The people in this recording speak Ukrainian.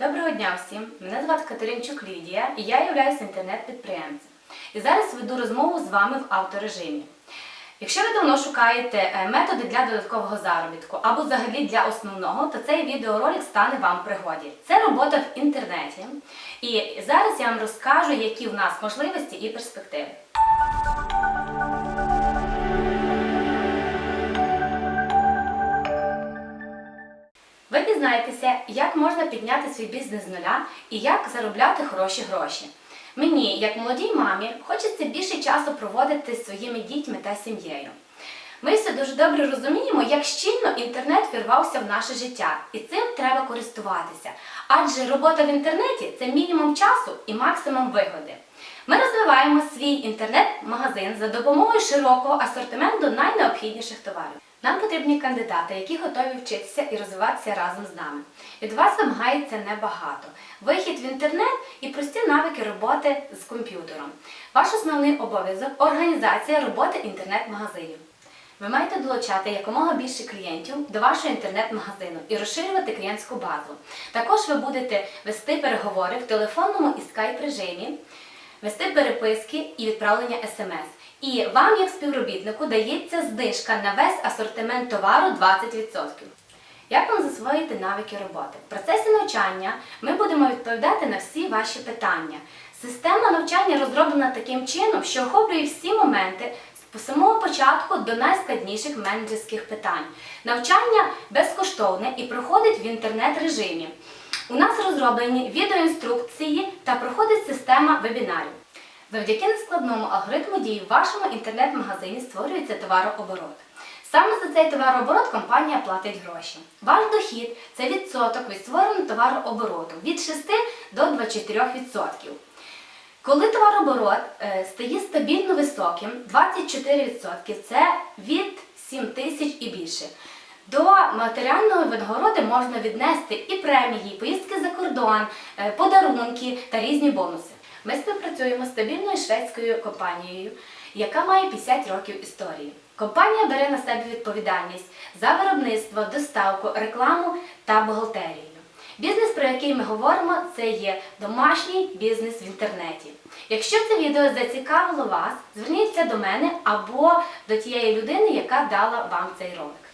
Доброго дня всім! Мене звати Катеринчук Лідія і я являюся інтернет-підприємцем. І зараз веду розмову з вами в авторежимі. Якщо ви давно шукаєте е, методи для додаткового заробітку або взагалі для основного, то цей відеоролик стане вам в пригоді. Це робота в інтернеті. І зараз я вам розкажу, які в нас можливості і перспективи. Ви дізнаєтеся, як можна підняти свій бізнес з нуля і як заробляти хороші гроші. Мені, як молодій мамі, хочеться більше часу проводити зі своїми дітьми та сім'єю. Ми все дуже добре розуміємо, як щільно інтернет вірвався в наше життя, і цим треба користуватися. Адже робота в інтернеті це мінімум часу і максимум вигоди. Ми розвиваємо свій інтернет-магазин за допомогою широкого асортименту найнеобхідніших товарів. Нам потрібні кандидати, які готові вчитися і розвиватися разом з нами. Від вас вимагається небагато. Вихід в інтернет і прості навики роботи з комп'ютером. Ваш основний обов'язок організація роботи інтернет-магазинів. Ви маєте долучати якомога більше клієнтів до вашого інтернет-магазину і розширювати клієнтську базу. Також ви будете вести переговори в телефонному і скайп режимі, вести переписки і відправлення смс. І вам, як співробітнику, дається знижка на весь асортимент товару 20%. Як вам засвоїти навики роботи? В процесі навчання ми будемо відповідати на всі ваші питання. Система навчання розроблена таким чином, що охоплює всі моменти з самого початку до найскладніших менеджерських питань. Навчання безкоштовне і проходить в інтернет-режимі. У нас розроблені відеоінструкції та проходить система вебінарів. Завдяки нескладному алгоритму дій в вашому інтернет-магазині створюється товарооборот. Саме за цей товарооборот компанія платить гроші. Ваш дохід це відсоток від створеного товарообороту від 6 до 24%. Коли товарооборот е, стає стабільно високим, 24% це від 7 тисяч і більше. До матеріальної винагороди можна віднести і премії, і поїздки за кордон, е, подарунки та різні бонуси. Ми співпрацюємо з стабільною шведською компанією, яка має 50 років історії. Компанія бере на себе відповідальність за виробництво, доставку, рекламу та бухгалтерію. Бізнес, про який ми говоримо, це є домашній бізнес в інтернеті. Якщо це відео зацікавило вас, зверніться до мене або до тієї людини, яка дала вам цей ролик.